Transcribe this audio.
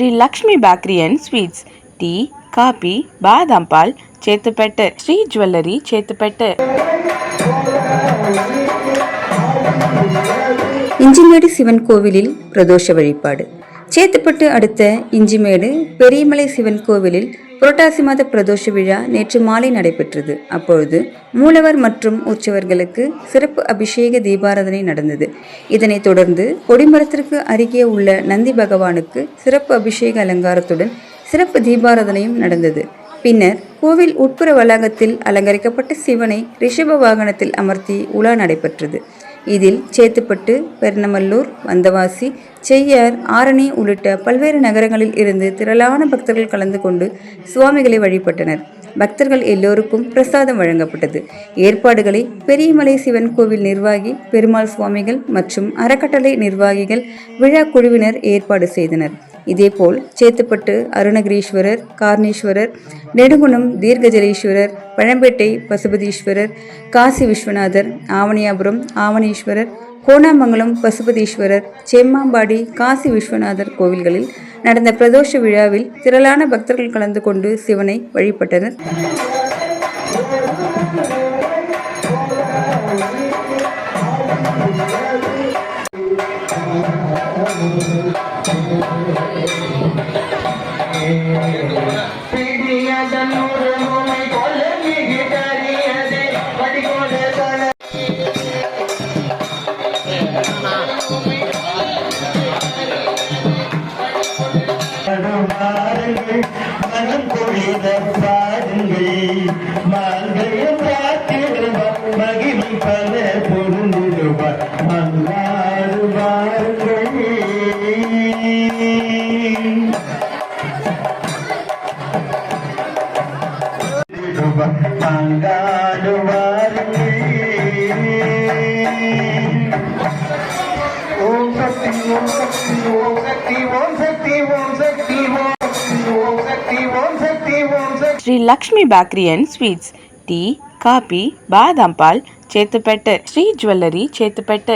Sri Lakshmi bakery and sweets tea coffee బాదం పాల్ చేతుపెట్టర్ Sri jewellery చేతుపెట్టర్ Injimedu Sivan கோவிலில் பிரதோஷ வழிபாடு. சேத்துப்பட்டு அடுத்த இஞ்சிமேடு பெரியமலை சிவன் கோவிலில் புரட்டாசி மாத பிரதோஷ விழா நேற்று மாலை நடைபெற்றது. அப்பொழுது மூலவர் மற்றும் உற்சவர்களுக்கு சிறப்பு அபிஷேக தீபாராதனை நடந்தது. இதனைத் தொடர்ந்து கொடிமரத்திற்கு அருகே உள்ள நந்தி பகவானுக்கு சிறப்பு அபிஷேக அலங்காரத்துடன் சிறப்பு தீபாராதனையும் நடந்தது. பின்னர் கோவில் உட்புற வளாகத்தில் அலங்கரிக்கப்பட்ட சிவனை ரிஷப வாகனத்தில் அமர்த்தி உலா நடைபெற்றது. இதில் சேத்துப்பட்டு பெர்ணமல்லூர் வந்தவாசி செய்யார் ஆரணி உள்ளிட்ட பல்வேறு நகரங்களில் இருந்து திரளான பக்தர்கள் கலந்து கொண்டு சுவாமிகளை வழிபட்டனர். பக்தர்கள் எல்லோருக்கும் பிரசாதம் வழங்கப்பட்டது. ஏற்பாடுகளை பெரியமலை சிவன் கோவில் நிர்வாகி பெருமாள் சுவாமிகள் மற்றும் அறக்கட்டளை நிர்வாகிகள் விழா குழுவினர் ஏற்பாடு செய்தனர். இதேபோல் சேத்துப்பட்டு அருணகிரீஸ்வரர் கார்ணீஸ்வரர் நெடுங்குணம் தீர்க்கஜலீஸ்வரர் பழம்பேட்டை பசுபதீஸ்வரர் காசி விஸ்வநாதர் ஆவணியாபுரம் ஆவணீஸ்வரர் கோணாமங்கலம் பசுபதீஸ்வரர் செம்மாம்பாடி காசி விஸ்வநாதர் கோவில்களில் நடந்த பிரதோஷ விழாவில் திரளான பக்தர்கள் கலந்து கொண்டு சிவனை வழிபட்டனர். பிடியதன் உருமை மனம் பொழித பாருங்கள் மாங்கயம் காத்திடுவார் மகிமை பல பொருந்திடுவார் மங்காடு பாருங்கள் Om Om Shakti Om Shakti Om Shakti Om Shakti Om Shakti Sri Lakshmi bakery and sweets tea coffee பாதாம் பால் చేతుపెట్ట శ్రీ జ్యువెలరీ చేతుపెట్ట